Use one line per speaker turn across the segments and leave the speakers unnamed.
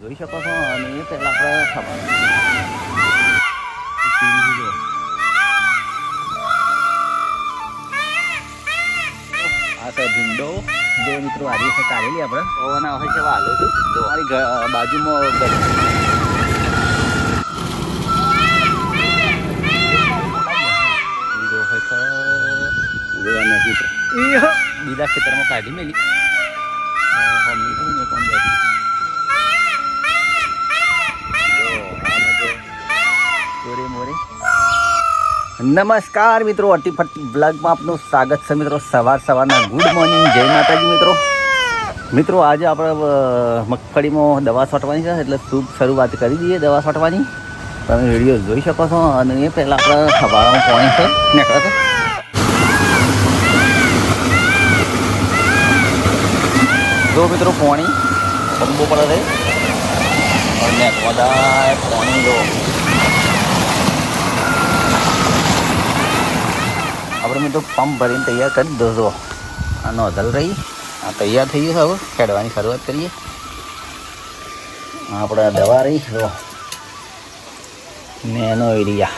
જોઈ શકો છો અને એ પહેલાં આપણે ખબર આ છે ભીંડો. જે મિત્રો આજે છે કાઢેલી આપણે. ઓવાના હોય છે વાલો છું તો મારી બાજુમાં. બીજા ખેતરમાં કાઢી મેલી. નમસ્કાર મિત્રો અટીફટી બ્લોગમાં આપનું સ્વાગત છે મિત્રો. સવાર સવારના ગુડ મોર્નિંગ. જય માતાજી મિત્રો. મિત્રો, આજે આપણે મગફળીમાં દવા છોટવાની છે, એટલે શુભ શરૂઆત કરી દઈએ દવા છોટવાની. તમે વીડિયો જોઈ શકો છો અને એ પહેલાં આપણે સવારમાં પાણી છે, નીકળે છે. જો મિત્રો, પાણી પંબો પડે છે. અને વધારે પાણી જો. આપણે મિત્રો પંપ ભરીને તૈયાર કરી દોધો આ નોધલ રહી. આ તૈયાર થઈ ગયું હવે. ખેડવાની શરૂઆત કરીએ. આપણે દવા રહી જો. નેનો એરિયા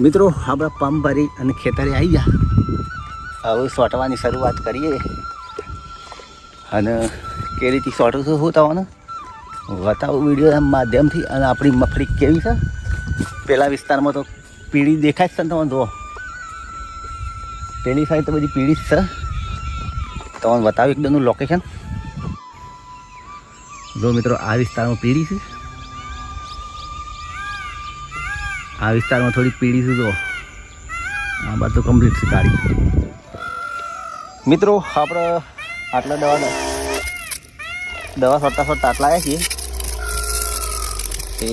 મિત્રો, આપણે પંપ ભરી અને ખેતરે આવી ગયા. હવે સોટવાની શરૂઆત કરીએ. અને કેરીથી સોટું શું થવાનું? બતાવું વીડિયો માધ્યમથી. અને આપણી મફળી કેવી છે? પેલા વિસ્તારમાં તો પીળી દેખાય છે ને તમે જુઓ. પેલી સાઈડ તો બધી પીળી જ છે. તમને બતાવ્યું એકદમનું લોકેશન જો મિત્રો, આ વિસ્તારમાં પીળી છે. આ વિસ્તારમાં થોડી પીળી છે જો આ બાદ તો કમ્પ્લીટ છે ગાડી મિત્રો, આપણે આટલા દવા દવા ફરતા ફરતા આટલા આવ્યા છીએ. એ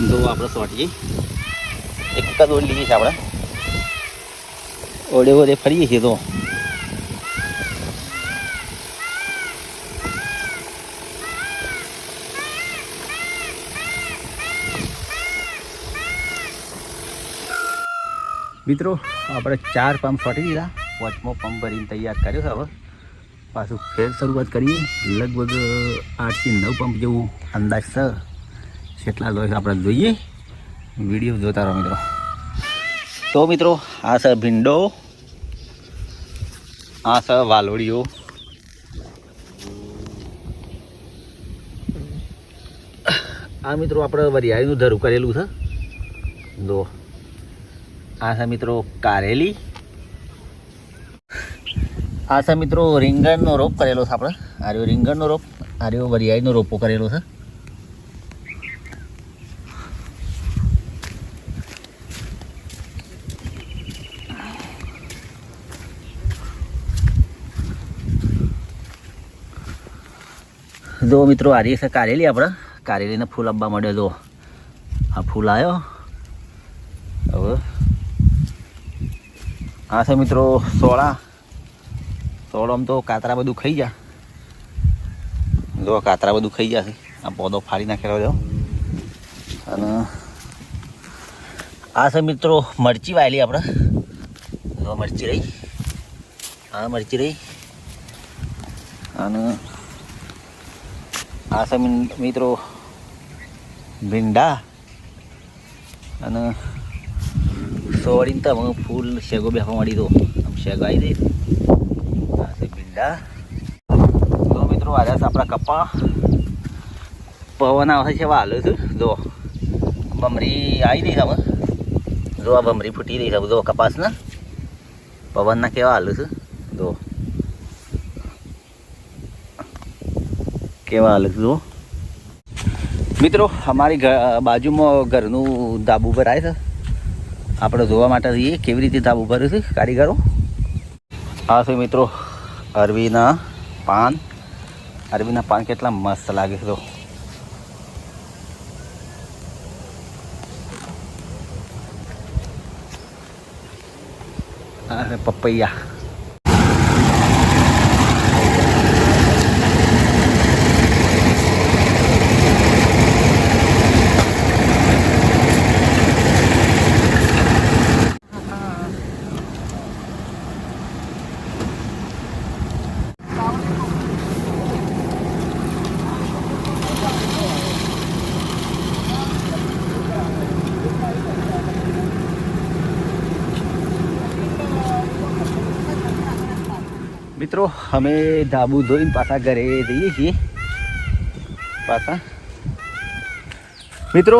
જો આપણે સોટીએ. એક જ ઓળી લીધી છે આપણે. ઓળે ઓળે ફરીએ છીએ તો. મિત્રો, આપણે ચાર પંપ ફટી દીધા. પાંચમો પંપ ભરીને તૈયાર કર્યો છે હવે. પાછું ફેર શરૂઆત કરીએ. લગભગ આઠથી નવ પંપ જેવું અંદાજ છે. કેટલા લોહી આપણે જોઈએ. વીડિયો જોતા રહો મિત્રો. તો મિત્રો, આ છે ભીંડો. આ છે વાલોડીઓ આ મિત્રો આપણે વરિયાળીનું ધરું કરેલું છે. જો. આ છે મિત્રો કારેલી. આ છે મિત્રો રીંગણનો રોપ કરેલો છે આપણે. આર્યો રીંગણનો રોપ. આર્યો વરિયાળીનો રોપો કરેલો છે. જો મિત્રો રહી છે કારેલી આપણે. કારેલીને ફૂલ આપવા માંડ્યો જો. આ ફૂલ આવ્યો હવે. આ છે મિત્રો સોળા સોળામાં તો કાતરા બધું ખાઈ જા જો કાતરા બધું ખાઈ જશે આ પોદો ફાડી નાખેલો જો અને આ છે મિત્રો, મરચી વાયેલી આપણે. જો, મરચી રહી. આ મરચી રહી. અને આ છે મિત્રો, ભીંડા. અને સોળીને તો હવે ફૂલ શેગો બેસવા મળી દો આમ શેગો આવી દઈ આ છે ભીંડા. તો મિત્રો, આજે છે આપણા કપા પવન આવે છે વાલો છે. જો, ભમરી આવી દઈ હવે. જો, આ ભમરી ફૂટી રહી છે. જો, કપાસના. પવનના કેવા હાલ છે. જો. કેવા છે મિત્રો, અમારી બાજુમાં ઘરનું ધાબુ ભરાય છે આપણે જોવા માટે જઈએ કેવી રીતે ધાબુ ભરે છે, કારીગરો. આ છે મિત્રો, અરવીના પાન. અરવીના પાન કેટલા મસ્ત લાગે છે તો પપૈયા. મિત્રો, અમે ધાબુ ધોઈને પાછા ઘરે જઈએ છીએ. પાછા. મિત્રો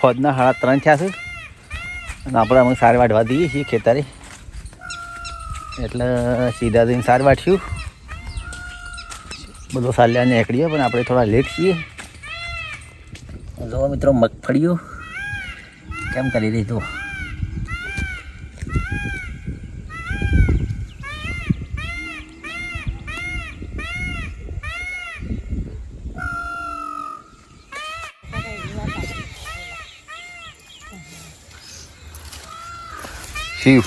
ફોજના સાડા ત્રણ થયા છે. અને આપણે અમે સાર વાઢવા દઈએ છીએ ખેતરે. એટલે સીધા જઈને સાર વાઢ્યું બધો સાલ્યા નીકળીએ, પણ આપણે થોડા લેટ છીએ. જો મિત્રો, મગફળીઓ કેમ કરી રહી તો શિવ.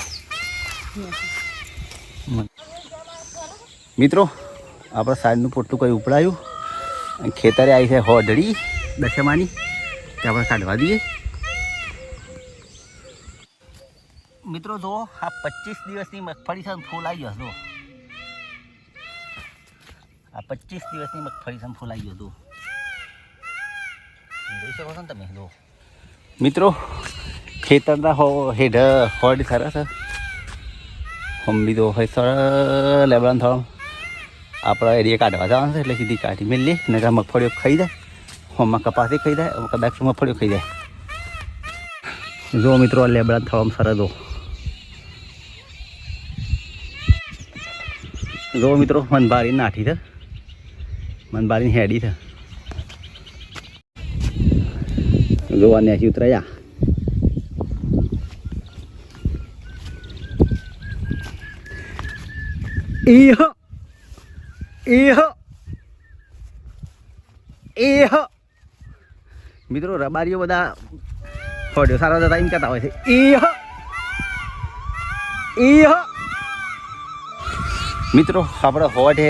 મિત્રો, આપણે સાઈડનું પોટલું કંઈ ઉપડાયું? ખેતરે આવી છે હોઢડી દશમાની. તે આપણે કાઢવા દઈએ. મિત્રો જો આ પચીસ દિવસની મગફળી છે ફૂલ આવી ગયો આ પચીસ દિવસની મગફળી છે ફૂલ આવી હતું જોઈ શકો છો ને તમે જો મિત્રો ખેતરના હો હેઠ હોડ સરસ હમણી તો હોય સર લેબડાન થોડો. આપણા એરિયા કાઢવા જવાનું છે એટલે સીધી કાઢી મેલી નગર મગફળીઓ ખાઈ જાય. હોમમાં કપાસી ખાઈ જાય કદાચ મગફળીઓ ખાઈ જાય. જો મિત્રો લેબડા થવામાં સરસ જો. મિત્રો મનબારી નાઠી છે. મનબારી હેડી છે. જો નેસી ઉતરાયા. Iho. Iho. Iho. મિત્રો, રબારીઓ બધા ફોડ્યો સારા જતા એમ કહેતા હોય છે ઈહ ઈહ મિત્રો, આપણે હોટ એ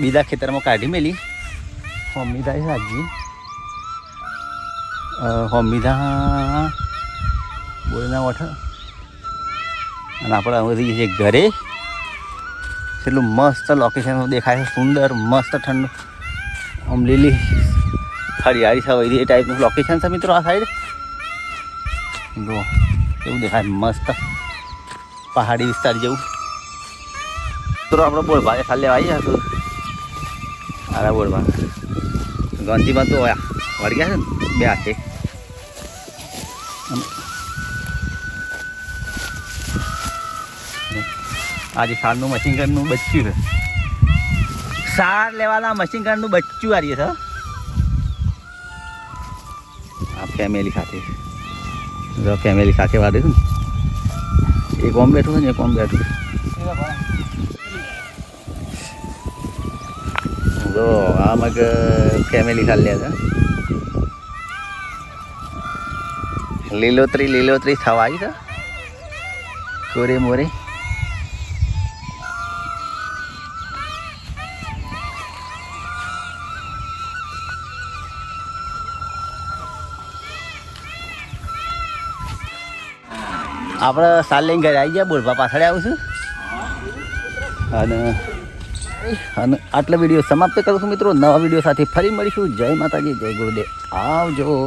બીજા ખેતરમાં કાઢી મેલી હોમીદા છે હાજી હોમીદા બોલના વઠ અને આપણે હવે જઈએ ઘરે એટલું મસ્ત લોકેશન દેખાય છે, સુંદર, મસ્ત ઠંડુ. આમ લીલી હરિયાળી છવાઈ એ ટાઈપનું લોકેશન છે મિત્રો આ સાઈડ જો એવું દેખાય, મસ્ત. પહાડી વિસ્તાર જેવું. મિત્રો આપણે બોળભાગે ખાલી આવી જશું આરા બોળભાગ ગાંધીમાં તો વળગ્યા છે ને? બે હાથે. આજે સારનું મશીન ગનનું બચ્ચું છે. સાર લેવાના મશીન ગનનું બચ્ચું આ રહ્યું છે આ ફેમિલી સાથે. જો ફેમિલી સાથે વાદે છું ને એક ઓમ બેઠું છે ને, એક ઓમ બેઠું જો, આ મગ ફેમિલી ખાલી છે. લીલોતરી લીલોતરી આવી છે. કોરે મોરે. આપણે સાલ લઈને ઘરે આવી ગયા બોલવા પાછળ આવું છું. અને અને આટલા વીડિયો સમાપ્ત કરું છું મિત્રો. નવા વીડિયો સાથે ફરી મળીશું. જય માતાજી, જય ગુરુદેવ. આવજો.